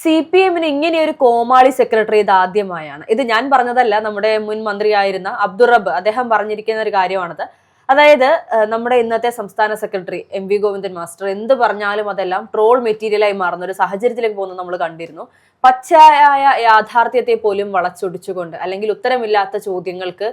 C P എമ്മിന് ഇങ്ങനെ ഒരു കോമാളി സെക്രട്ടറി ഇത് ആദ്യമായാണ്. ഇത് ഞാൻ പറഞ്ഞതല്ല നമ്മുടെ മുൻ മന്ത്രിയായിരുന്ന അബ്ദുറബ് അദ്ദേഹം പറഞ്ഞിരിക്കുന്ന ഒരു കാര്യമാണത്. അതായത് നമ്മുടെ ഇന്നത്തെ സംസ്ഥാന secretary M V Govindan master എന്ത് പറഞ്ഞാലും അതെല്ലാം ട്രോൾ മെറ്റീരിയലായി മാറുന്ന ഒരു സാഹചര്യത്തിലേക്ക് പോകുന്നത് നമ്മൾ കണ്ടിരുന്നു. പച്ചയായ യാഥാർത്ഥ്യത്തെ പോലും വളച്ചൊടിച്ചുകൊണ്ട് അല്ലെങ്കിൽ ഉത്തരമില്ലാത്ത ചോദ്യങ്ങൾക്ക്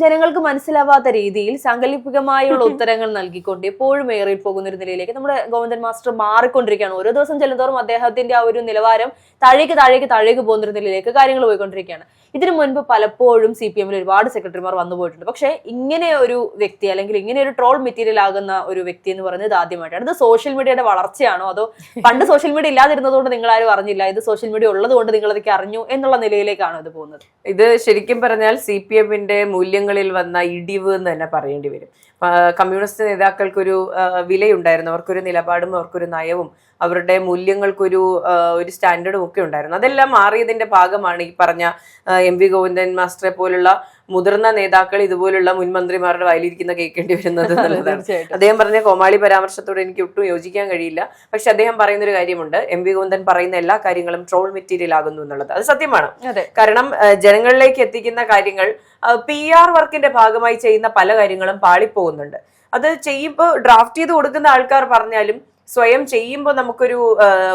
ജനങ്ങൾക്ക് മനസ്സിലാവാത്ത രീതിയിൽ സാങ്കല്പികമായുള്ള ഉത്തരങ്ങൾ നൽകിക്കൊണ്ട് എപ്പോഴും ഏറി പോകുന്ന ഒരു നിലയിലേക്ക് നമ്മുടെ ഗോവിന്ദൻ മാസ്റ്റർ മാറിക്കൊണ്ടിരിക്കുകയാണ്. ഓരോ ദിവസം ചെല്ലുന്തോറും അദ്ദേഹത്തിന്റെ ആ ഒരു നിലവാരം താഴേക്ക് താഴേക്ക് താഴേക്ക് പോകുന്ന ഒരു നിലയിലേക്ക് കാര്യങ്ങൾ പോയിക്കൊണ്ടിരിക്കുകയാണ്. ഇതിനു മുൻപ് പലപ്പോഴും സി പി എമ്മിൽ ഒരുപാട് സെക്രട്ടറിമാർ വന്നു പോയിട്ടുണ്ട്. പക്ഷേ ഇങ്ങനെ ഒരു വ്യക്തി അല്ലെങ്കിൽ ഇങ്ങനെ ഒരു ട്രോൾ മെറ്റീരിയൽ ആകുന്ന ഒരു വ്യക്തി എന്ന് പറയുന്നത് ആദ്യമായിട്ടാണ്. ഇത് സോഷ്യൽ മീഡിയയുടെ വളർച്ചയാണോ? അതോ പണ്ട് സോഷ്യൽ മീഡിയ ഇല്ലാതിരുന്നതുകൊണ്ട് നിങ്ങൾ ആരും അറിഞ്ഞില്ല? ഇത് സോഷ്യൽ മീഡിയ ഉള്ളതുകൊണ്ട് നിങ്ങൾ അതൊക്കെ അറിഞ്ഞു എന്നുള്ള നിലയിലേക്കാണ് ഇത് പോകുന്നത്? ഇത് ശരിക്കും പറഞ്ഞാൽ സി പി എമ്മിന്റെ മൂല്യങ്ങളിൽ വന്ന ഇടിവ് എന്ന് തന്നെ പറയേണ്ടി വരും. കമ്മ്യൂണിസ്റ്റ് നേതാക്കൾക്കൊരു വിലയുണ്ടായിരുന്നു. അവർക്കൊരു നിലപാടും അവർക്കൊരു നയവും അവരുടെ മൂല്യങ്ങൾക്കൊരു ഒരു സ്റ്റാൻഡേർഡും ഒക്കെ ഉണ്ടായിരുന്നു. അതെല്ലാം മാറിയതിന്റെ ഭാഗമാണ് ഈ പറഞ്ഞ എം വി ഗോവിന്ദൻ മാസ്റ്ററെ പോലുള്ള മുതിർന്ന നേതാക്കൾ ഇതുപോലുള്ള മുൻ മന്ത്രിമാരുടെ വയലിരിക്കുന്ന കേൾക്കേണ്ടി വരുന്നത് എന്നുള്ളതാണ് അദ്ദേഹം പറഞ്ഞ കോമാളി പരാമർശത്തോട് എനിക്ക് ഒട്ടും യോജിക്കാൻ കഴിയില്ല. പക്ഷെ അദ്ദേഹം പറയുന്ന ഒരു കാര്യമുണ്ട്. എം വി ഗോവിന്ദൻ പറയുന്ന എല്ലാ കാര്യങ്ങളും ട്രോൾ മെറ്റീരിയൽ ആകുന്നു എന്നുള്ളത്. അത് സത്യമാണ്. കാരണം ജനങ്ങളിലേക്ക് എത്തിക്കുന്ന കാര്യങ്ങൾ പി ആർ വർക്കിന്റെ ഭാഗമായി ചെയ്യുന്ന പല കാര്യങ്ങളും പാളിപ്പോകുന്നുണ്ട്. അത് ചെയ്യുമ്പോൾ ഡ്രാഫ്റ്റ് ചെയ്ത് കൊടുക്കുന്ന ആൾക്കാർ പറഞ്ഞാലും സ്വയം ചെയ്യുമ്പോൾ നമുക്കൊരു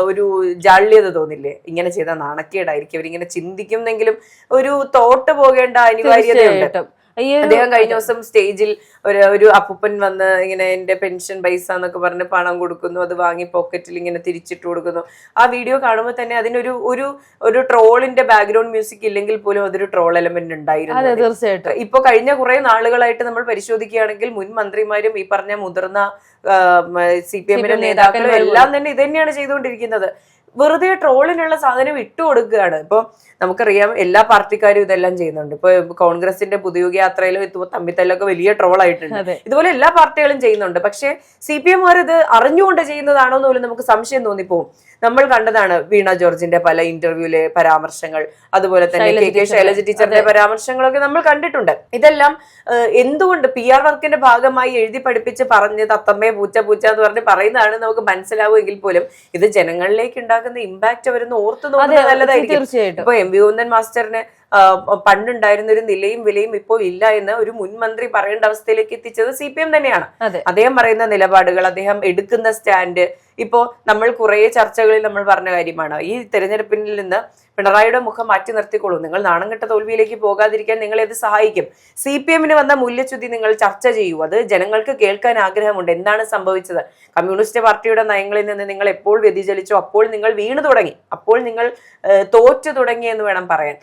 ഒരു ജാള്യത തോന്നില്ലേ? ഇങ്ങനെ ചെയ്താൽ നാണക്കേടായിരിക്കും. അവരിങ്ങനെ ചിന്തിക്കുന്നെങ്കിലും ഒരു തോട്ട് പോകേണ്ട അനിവാര്യതയുണ്ട്. അദ്ദേഹം കഴിഞ്ഞ ദിവസം സ്റ്റേജിൽ ഒരു ഒരു അപ്പൂപ്പൻ വന്ന് ഇങ്ങനെ എന്റെ പെൻഷൻ പൈസ എന്നൊക്കെ പറഞ്ഞ് പണം കൊടുക്കുന്നു അത് വാങ്ങി പോക്കറ്റിൽ ഇങ്ങനെ തിരിച്ചിട്ട് കൊടുക്കുന്നു. ആ വീഡിയോ കാണുമ്പോൾ തന്നെ അതിനൊരു ഒരു ഒരു ട്രോളിന്റെ ബാക്ക്ഗ്രൗണ്ട് മ്യൂസിക് ഇല്ലെങ്കിൽ പോലും അതൊരു ട്രോൾ എലമെന്റ് ഉണ്ടായിരുന്നു. തീർച്ചയായിട്ടും. ഇപ്പൊ കഴിഞ്ഞ കുറെ നാളുകളായിട്ട് നമ്മൾ പരിശോധിക്കുകയാണെങ്കിൽ മുൻ മന്ത്രിമാരും ഈ പറഞ്ഞ മുതിർന്ന സി പി എമ്മിന്റെ നേതാക്കളും എല്ലാം തന്നെ ഇത് തന്നെയാണ് ചെയ്തുകൊണ്ടിരിക്കുന്നത്. വെറുതെ ട്രോളിനുള്ള സാധനം ഇട്ടു കൊടുക്കുകയാണ്. ഇപ്പൊ നമുക്കറിയാം എല്ലാ പാർട്ടിക്കാരും ഇതെല്ലാം ചെയ്യുന്നുണ്ട്. ഇപ്പൊ കോൺഗ്രസിന്റെ പുതിയുഗ യാത്രയിലും ഇത് തമ്മിത്തല്ലൊക്കെ വലിയ ട്രോൾ ആയിട്ടുണ്ട് ഇതുപോലെ എല്ലാ പാർട്ടികളും ചെയ്യുന്നുണ്ട്. പക്ഷേ സി പി എംമാർ ഇത് അറിഞ്ഞുകൊണ്ട് ചെയ്യുന്നതാണോ എന്ന് പോലും നമുക്ക് സംശയം തോന്നിപ്പോവും. നമ്മൾ കണ്ടതാണ് വീണ ജോർജിന്റെ പല ഇന്റർവ്യൂലെ പരാമർശങ്ങൾ. അതുപോലെ തന്നെ കെ കെ ശൈലജ ടീച്ചറിന്റെ പരാമർശങ്ങളൊക്കെ നമ്മൾ കണ്ടിട്ടുണ്ട്. ഇതെല്ലാം എന്തുകൊണ്ട് പി ആർ വർക്കിന്റെ ഭാഗമായി എഴുതി പഠിപ്പിച്ച് പറഞ്ഞ് തത്തമ്മയെ പൂച്ച പൂച്ച എന്ന് പറഞ്ഞ് പറയുന്നതാണ് നമുക്ക് മനസ്സിലാവുമെങ്കിൽ പോലും ഇത് ജനങ്ങളിലേക്ക് ഉണ്ടാക്കുന്ന ഇമ്പാക്ട് അവരൊന്ന് ഓർത്തു നോക്കുന്നത് നല്ലതായിരിക്കും. ഇപ്പൊ എം വി ഗോവിന്ദൻ മാസ്റ്ററിന് പണ്ടുണ്ടായിരുന്ന ഒരു നിലയും വിലയും ഇപ്പോൾ ഇല്ല എന്ന് ഒരു മുൻമന്ത്രി പറയേണ്ട അവസ്ഥയിലേക്ക് എത്തിച്ചത് സി പി എം തന്നെയാണ് അദ്ദേഹം പറയുന്ന നിലപാടുകൾ അദ്ദേഹം എടുക്കുന്ന സ്റ്റാൻഡ് ഇപ്പോ നമ്മൾ കുറേ ചർച്ചകളിൽ നമ്മൾ പറഞ്ഞ കാര്യമാണ്. ഈ തെരഞ്ഞെടുപ്പിൽ നിന്ന് പിണറായിയുടെ മുഖം മാറ്റി നിർത്തിക്കൊള്ളൂ നിങ്ങൾ നാണം കെട്ട തോൽവിയിലേക്ക് പോകാതിരിക്കാൻ നിങ്ങളെ അത് സഹായിക്കും. സി പി എമ്മിന് വന്ന മൂല്യച്യുതി നിങ്ങൾ ചർച്ച ചെയ്യൂ. അത് ജനങ്ങൾക്ക് കേൾക്കാൻ ആഗ്രഹമുണ്ട്. എന്താണ് സംഭവിച്ചത്? കമ്മ്യൂണിസ്റ്റ് പാർട്ടിയുടെ നയങ്ങളിൽ നിന്ന് നിങ്ങൾ എപ്പോൾ വ്യതിചലിച്ചോ അപ്പോൾ നിങ്ങൾ വീണു തുടങ്ങി. അപ്പോൾ നിങ്ങൾ തോറ്റു തുടങ്ങി എന്ന് വേണം പറയാൻ.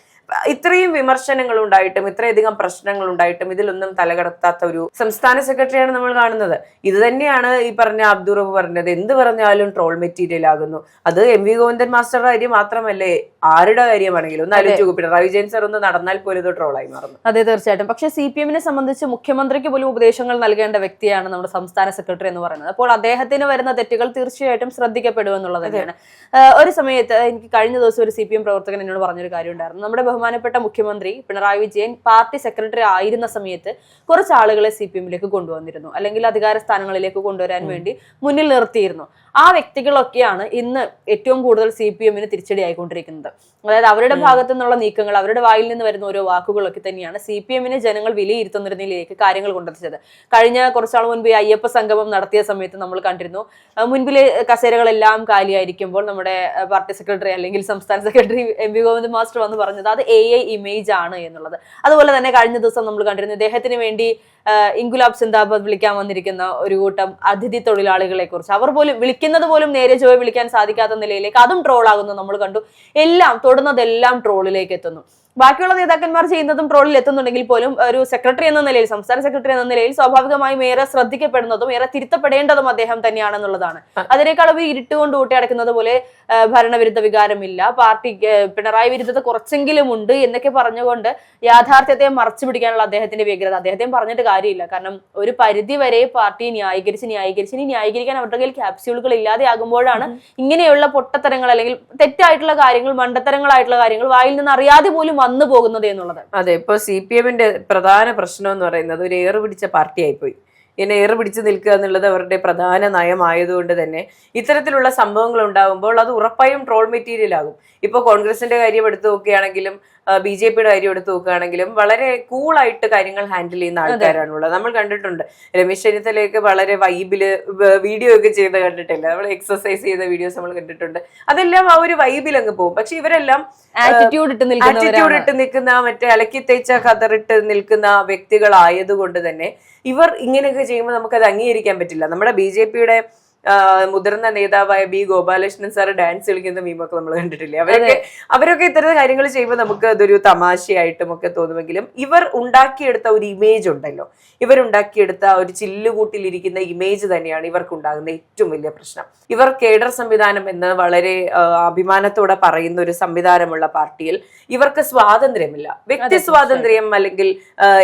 ഇത്രയും വിമർശനങ്ങൾ ഉണ്ടായിട്ടും ഇത്രയധികം പ്രശ്നങ്ങൾ ഉണ്ടായിട്ടും ഇതിലൊന്നും തലകടത്താത്ത ഒരു സംസ്ഥാന സെക്രട്ടറിയാണ് നമ്മൾ കാണുന്നത്. ഇത് തന്നെയാണ് ഈ പറഞ്ഞ അബ്ദുറബ് പറഞ്ഞത്. എന്ത് പറഞ്ഞാലും ട്രോൾ മെറ്റീരിയൽ ആകുന്നു. അത് എം വി ഗോവിന്ദൻ മാസ്റ്ററുടെ കാര്യം മാത്രമല്ലേ ആരുടെ കാര്യമാണെങ്കിലും. ഒന്ന് ആലോചിച്ച് പിണറായി വിജയൻ സാർ ഒന്ന് നടന്നാൽ പോലും ഇത് ട്രോളായി മാറുന്നു. അതെ തീർച്ചയായിട്ടും. പക്ഷെ സി പി എമ്മിനെ സംബന്ധിച്ച് മുഖ്യമന്ത്രിക്ക് പോലും ഉപദേശങ്ങൾ നൽകേണ്ട വ്യക്തിയാണ് നമ്മുടെ സംസ്ഥാന സെക്രട്ടറി എന്ന് പറയുന്നത്. അപ്പോൾ അദ്ദേഹത്തിന് വരുന്ന തെറ്റുകൾ തീർച്ചയായിട്ടും ശ്രദ്ധിക്കപ്പെടും എന്നുള്ളത് തന്നെയാണ്. ഒരു സമയത്ത് എനിക്ക് കഴിഞ്ഞ ദിവസം ഒരു സി പി എം പ്രവർത്തകൻ എന്നോട് പറഞ്ഞൊരു കാര്യം ഉണ്ടായിരുന്നു. നമ്മുടെ ബഹുമാനപ്പെട്ട മുഖ്യമന്ത്രി പിണറായി വിജയൻ പാർട്ടി സെക്രട്ടറി ആയിരുന്ന സമയത്ത് കുറച്ച് ആളുകളെ സി പി എമ്മിലേക്ക് കൊണ്ടുവന്നിരുന്നു. അല്ലെങ്കിൽ അധികാര സ്ഥാനങ്ങളിലേക്ക് കൊണ്ടുവരാൻ വേണ്ടി മുന്നിൽ നിർത്തിയിരുന്നു. ആ വ്യക്തികളൊക്കെയാണ് ഇന്ന് ഏറ്റവും കൂടുതൽ സി പി എമ്മിന് തിരിച്ചടിയായിക്കൊണ്ടിരിക്കുന്നത്. അതായത് അവരുടെ ഭാഗത്തു നിന്നുള്ള നീക്കങ്ങൾ അവരുടെ വായിൽ നിന്ന് വരുന്ന ഓരോ വാക്കുകളൊക്കെ തന്നെയാണ് സി പി എമ്മിനെ ജനങ്ങൾ വിലയിരുത്തുന്ന ഒരു നിലയിലേക്ക് കാര്യങ്ങൾ കൊണ്ടെത്തിച്ചത്. കഴിഞ്ഞ കുറച്ചാൾ മുൻപ് ഈ അയ്യപ്പ സംഗമം നടത്തിയ സമയത്ത് നമ്മൾ കണ്ടിരുന്നു. മുൻപിലെ കസേരകളെല്ലാം കാലിയായിരിക്കുമ്പോൾ നമ്മുടെ പാർട്ടി സെക്രട്ടറി അല്ലെങ്കിൽ സംസ്ഥാന secretary M V Govind master വന്ന് പറഞ്ഞത് അത് എ ഐ ഇമേജ് ആണ് എന്നുള്ളത്. അതുപോലെ തന്നെ കഴിഞ്ഞ ദിവസം നമ്മൾ കണ്ടിരുന്നു ഇദ്ദേഹത്തിന് വേണ്ടി ഇൻകുലാബ് സിന്ദാബാദ് വിളിക്കാൻ വന്നിരിക്കുന്ന ഒരു കൂട്ടം അതിഥി തൊഴിലാളികളെ കുറിച്ച്. അവർ പോലും വിളിക്കുന്നത് പോലും നേരെ ചൊവ്വെ വിളിക്കാൻ സാധിക്കാത്ത നിലയിലേക്ക് അതും ട്രോൾ നമ്മൾ കണ്ടു. എല്ലാം തൊടുന്നതെല്ലാം ട്രോളിലേക്ക് എത്തുന്നു. ബാക്കിയുള്ള നേതാക്കന്മാർ ചെയ്യുന്നതും ട്രോളിൽ എത്തുന്നുണ്ടെങ്കിൽ പോലും ഒരു സെക്രട്ടറി എന്ന നിലയിൽ സംസ്ഥാന സെക്രട്ടറി എന്ന നിലയിൽ സ്വാഭാവികമായും ഏറെ ശ്രദ്ധിക്കപ്പെടുന്നതും ഏറെ തിരുത്തപ്പെടേണ്ടതും അദ്ദേഹം തന്നെയാണെന്നുള്ളതാണ്. അതിനേക്കാൾ അവർ ഇരുട്ടുകൊണ്ട് ഊട്ടിയടക്കുന്നത് പോലെ ഭരണവിരുദ്ധ വികാരമില്ല. പാർട്ടി പിണറായി വിരുദ്ധത കുറച്ചെങ്കിലും ഉണ്ട് എന്നൊക്കെ പറഞ്ഞുകൊണ്ട് യാഥാർത്ഥ്യത്തെ മറച്ചു പിടിക്കാനുള്ള അദ്ദേഹത്തിന്റെ വ്യഗ്രത. അദ്ദേഹത്തെ പറഞ്ഞിട്ട് കാര്യമില്ല. കാരണം ഒരു പരിധി വരെ പാർട്ടി ന്യായീകരിച്ച് ന്യായീകരിച്ച് ഇനി ന്യായീകരിക്കാൻ അവരുടെ കയ്യിൽ ക്യാപ്സ്യൂളുകൾ ഇല്ലാതെ ആകുമ്പോഴാണ് ഇങ്ങനെയുള്ള പൊട്ടത്തരങ്ങൾ അല്ലെങ്കിൽ തെറ്റായിട്ടുള്ള കാര്യങ്ങൾ മണ്ടത്തരങ്ങളായിട്ടുള്ള കാര്യങ്ങൾ വായിൽ നിന്ന് അറിയാതെ പോലും വന്നു പോകുന്നത് എന്നുള്ളത്. അതെ ഇപ്പൊ സി പി എമ്മിന്റെ പ്രധാന പ്രശ്നം എന്ന് പറയുന്നത് ഒരു ഏറ് പിടിച്ച പാർട്ടി ആയിപ്പോയി ഇങ്ങനെ ഏറ് പിടിച്ച് നിൽക്കുക എന്നുള്ളത് അവരുടെ പ്രധാന നയമായതുകൊണ്ട് തന്നെ ഇത്തരത്തിലുള്ള സംഭവങ്ങൾ ഉണ്ടാകുമ്പോൾ അത് ഉറപ്പായും ട്രോൾ മെറ്റീരിയൽ ആകും. ഇപ്പോൾ കോൺഗ്രസിന്റെ കാര്യം എടുത്തു നോക്കുകയാണെങ്കിലും ബി ജെ പിയുടെ കാര്യം എടുത്തു നോക്കുകയാണെങ്കിലും വളരെ കൂളായിട്ട് കാര്യങ്ങൾ ഹാൻഡിൽ ചെയ്യുന്ന ആൾക്കാരാണുള്ളത്. നമ്മൾ കണ്ടിട്ടുണ്ട്. രമേശ് ചെന്നിത്തലയൊക്കെ വളരെ വൈബിൽ വീഡിയോ ഒക്കെ ചെയ്ത് കണ്ടിട്ടില്ല? നമ്മൾ എക്സസൈസ് ചെയ്ത വീഡിയോസ് നമ്മൾ കണ്ടിട്ടുണ്ട്. അതെല്ലാം ആ ഒരു വൈബിൽ അങ്ങ് പോകും. പക്ഷെ ഇവരെല്ലാം ആറ്റിറ്റ്യൂഡ് ഇട്ട് ആറ്റിറ്റ്യൂഡ് ഇട്ട് നിൽക്കുന്ന മറ്റേ അലക്കി തേച്ച കതറിട്ട് നിൽക്കുന്ന വ്യക്തികളായതുകൊണ്ട് തന്നെ ഇവർ ഇങ്ങനെയൊക്കെ ചെയ്യുമ്പോൾ നമുക്കത് അംഗീകരിക്കാൻ പറ്റില്ല. നമ്മുടെ ബി ജെ പിയുടെ മുതിർന്ന നേതാവായ ബി ഗോപാലകൃഷ്ണൻ സാർ ഡാൻസ് കളിക്കുന്ന മീമൊക്കെ നമ്മൾ കണ്ടിട്ടില്ലേ? അവരൊക്കെ അവരൊക്കെ ഇത്തരം കാര്യങ്ങൾ ചെയ്യുമ്പോൾ നമുക്ക് അതൊരു തമാശയായിട്ടും ഒക്കെ തോന്നുമെങ്കിലും ഇവർ ഉണ്ടാക്കിയെടുത്ത ഒരു ഇമേജ് ഉണ്ടല്ലോ. ഇവരുണ്ടാക്കിയെടുത്ത ഒരു ചില്ലുകൂട്ടിലിരിക്കുന്ന ഇമേജ് തന്നെയാണ് ഇവർക്ക് ഉണ്ടാകുന്ന ഏറ്റവും വലിയ പ്രശ്നം. ഇവർ കേഡർ സംവിധാനം എന്ന് വളരെ അഭിമാനത്തോടെ പറയുന്ന ഒരു സംവിധാനമുള്ള പാർട്ടിയിൽ ഇവർക്ക് സ്വാതന്ത്ര്യമില്ല. വ്യക്തി സ്വാതന്ത്ര്യം അല്ലെങ്കിൽ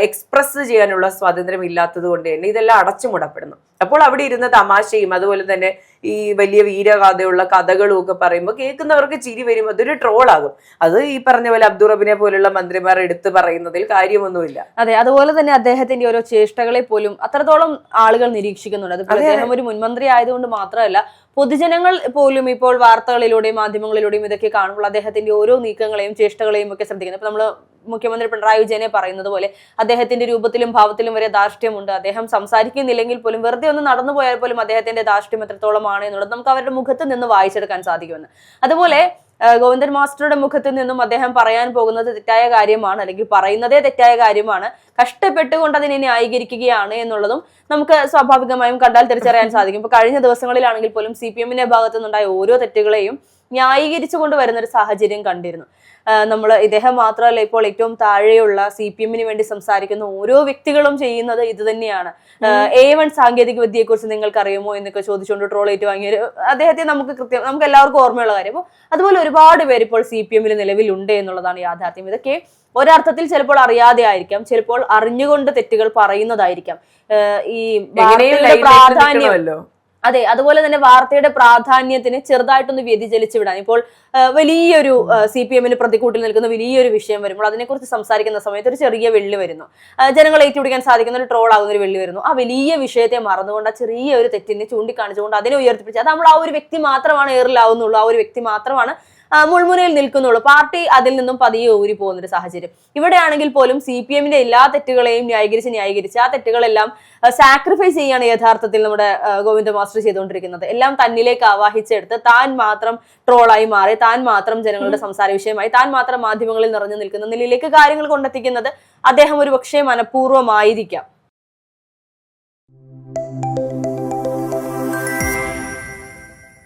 എക്സ്പ്രസ് ചെയ്യാനുള്ള സ്വാതന്ത്ര്യം ഇല്ലാത്തത് കൊണ്ട് തന്നെ ഇതെല്ലാം അടച്ചുമുടപ്പെടുന്നു. അപ്പോൾ അവിടെ ഇരുന്ന തമാശയും അതുപോലെ തന്നെ ഈ വലിയ വീരഗാഥയുള്ള കഥകളും ഒക്കെ പറയുമ്പോൾ കേൾക്കുന്നവർക്ക് ചിരി വരും അതൊരു ട്രോളാകും. അത് ഈ പറഞ്ഞ പോലെ അബ്ദുറബിനെ പോലുള്ള മന്ത്രിമാർ എടുത്തു പറയുന്നതിൽ കാര്യമൊന്നുമില്ല. അതെ അതുപോലെ തന്നെ അദ്ദേഹത്തിന്റെ ഓരോ ചേഷ്ടകളെ പോലും അത്രത്തോളം ആളുകൾ നിരീക്ഷിക്കുന്നുണ്ട്. അതിപ്പോൾ അദ്ദേഹം ഒരു മുൻമന്ത്രി ആയതുകൊണ്ട് മാത്രമല്ല പൊതുജനങ്ങൾ പോലും ഇപ്പോൾ വാർത്തകളിലൂടെയും മാധ്യമങ്ങളിലൂടെയും ഇതൊക്കെ കാണുമ്പോൾ അദ്ദേഹത്തിന്റെ ഓരോ നീക്കങ്ങളെയും ചേഷ്ടകളെയും ഒക്കെ ശ്രദ്ധിക്കുന്നത് ഇപ്പൊ നമ്മൾ മുഖ്യമന്ത്രി പിണറായി വിജയനെ പറയുന്നത് പോലെ അദ്ദേഹത്തിന്റെ രൂപത്തിലും ഭാവത്തിലും വരെ ധാർഷ്ട്യമുണ്ട്. അദ്ദേഹം സംസാരിക്കുന്നില്ലെങ്കിൽ പോലും വെറുതെ ഒന്ന് നടന്നു പോയാൽ പോലും അദ്ദേഹത്തിന്റെ ധാർഷ്ട്യം എത്രത്തോളമാണ് എന്നുള്ളത് നമുക്ക് അവരുടെ മുഖത്ത് നിന്ന് വായിച്ചെടുക്കാൻ സാധിക്കുമെന്ന്. അതുപോലെ ഗോവിന്ദൻ മാസ്റ്ററുടെ മുഖത്ത് നിന്നും അദ്ദേഹം പറയാൻ പോകുന്നത് തെറ്റായ കാര്യമാണ് അല്ലെങ്കിൽ പറയുന്നതേ തെറ്റായ കാര്യമാണ്. കഷ്ടപ്പെട്ടുകൊണ്ട് അതിനെ ന്യായീകരിക്കുകയാണ് എന്നുള്ളതും നമുക്ക് സ്വാഭാവികമായും കണ്ടാൽ തിരിച്ചറിയാൻ സാധിക്കും. ഇപ്പൊ കഴിഞ്ഞ ദിവസങ്ങളിലാണെങ്കിൽ പോലും സി പി എമ്മിന്റെ ഭാഗത്തു നിന്നുണ്ടായ ഓരോ തെറ്റുകളെയും ന്യായീകരിച്ചുകൊണ്ട് കൊണ്ടുവരുന്ന ഒരു സാഹചര്യം കണ്ടിരുന്നു. നമ്മൾ ഇദ്ദേഹം മാത്രമല്ല ഇപ്പോൾ ഏറ്റവും താഴെയുള്ള സി പി എമ്മിന് വേണ്ടി സംസാരിക്കുന്ന ഓരോ വ്യക്തികളും ചെയ്യുന്നത് ഇത് തന്നെയാണ്. എ വൺ സാങ്കേതിക വിദ്യയെ കുറിച്ച് നിങ്ങൾക്ക് അറിയുമോ എന്നൊക്കെ ചോദിച്ചുകൊണ്ട് ട്രോൾ ഏറ്റു വാങ്ങിയൊരു അദ്ദേഹത്തെ നമുക്ക് കൃത്യം നമുക്ക് എല്ലാവർക്കും ഓർമ്മയുള്ള കാര്യം. അപ്പോൾ അതുപോലെ ഒരുപാട് പേര് ഇപ്പോൾ സി പി എമ്മിൽ നിലവിലുണ്ട് എന്നുള്ളതാണ് യാഥാർത്ഥ്യം. ഇതൊക്കെ ഒരർത്ഥത്തിൽ ചിലപ്പോൾ അറിയാതെ ആയിരിക്കാം ചിലപ്പോൾ അറിഞ്ഞുകൊണ്ട് തെറ്റുകൾ പറയുന്നതായിരിക്കാം. ഈ പ്രാധാന്യമല്ലോ പ്രാധാന്യം അതെ അതുപോലെ തന്നെ വാർത്തയുടെ പ്രാധാന്യത്തിന് ചെറുതായിട്ടൊന്ന് വ്യതിചലിച്ചു വിടാൻ ഇപ്പോൾ വലിയൊരു സി പി എമ്മിന് പ്രതിക്കൂട്ടിൽ നിൽക്കുന്ന വലിയൊരു വിഷയം വരുമ്പോൾ അതിനെക്കുറിച്ച് സംസാരിക്കുന്ന സമയത്ത് ഒരു ചെറിയ വെള്ളി വരുന്നു. ജനങ്ങൾ ഏറ്റുപിടിക്കാൻ സാധിക്കുന്ന ഒരു ട്രോൾ ആകുന്ന ഒരു വെള്ളി വരുന്നു. ആ വലിയ വിഷയത്തെ മറന്നുകൊണ്ട് ആ ചെറിയ ഒരു തെറ്റിനെ ചൂണ്ടിക്കാണിച്ചുകൊണ്ട് അതിനെ ഉയർത്തിപ്പിടിച്ച് അത് നമ്മൾ ആ ഒരു വ്യക്തി മാത്രമാണ് ഏറിലാവുന്നുള്ളൂ. ആ ഒരു വ്യക്തി മാത്രമാണ് മുൾമുനയിൽ നിൽക്കുന്നുള്ളൂ. പാർട്ടി അതിൽ നിന്നും പതിയെ ഊരി പോകുന്ന ഒരു സാഹചര്യം. ഇവിടെയാണെങ്കിൽ പോലും സി പി എമ്മിന്റെ എല്ലാ തെറ്റുകളെയും ന്യായീകരിച്ച് ന്യായീകരിച്ച് ആ തെറ്റുകളെല്ലാം സാക്രിഫൈസ് ചെയ്യാണ് യഥാർത്ഥത്തിൽ നമ്മുടെ ഗോവിന്ദ മാസ്റ്റർ ചെയ്തുകൊണ്ടിരിക്കുന്നത്. എല്ലാം തന്നിലേക്ക് ആവാഹിച്ചെടുത്ത് താൻ മാത്രം ട്രോളായി മാറി താൻ മാത്രം ജനങ്ങളുടെ സംസാര വിഷയമായി താൻ മാത്രം മാധ്യമങ്ങളിൽ നിറഞ്ഞു നിൽക്കുന്ന നിലയിലേക്ക് കാര്യങ്ങൾ കൊണ്ടെത്തിക്കുന്നത് അദ്ദേഹം ഒരു പക്ഷേ മനഃപൂർവമായിരിക്കാം.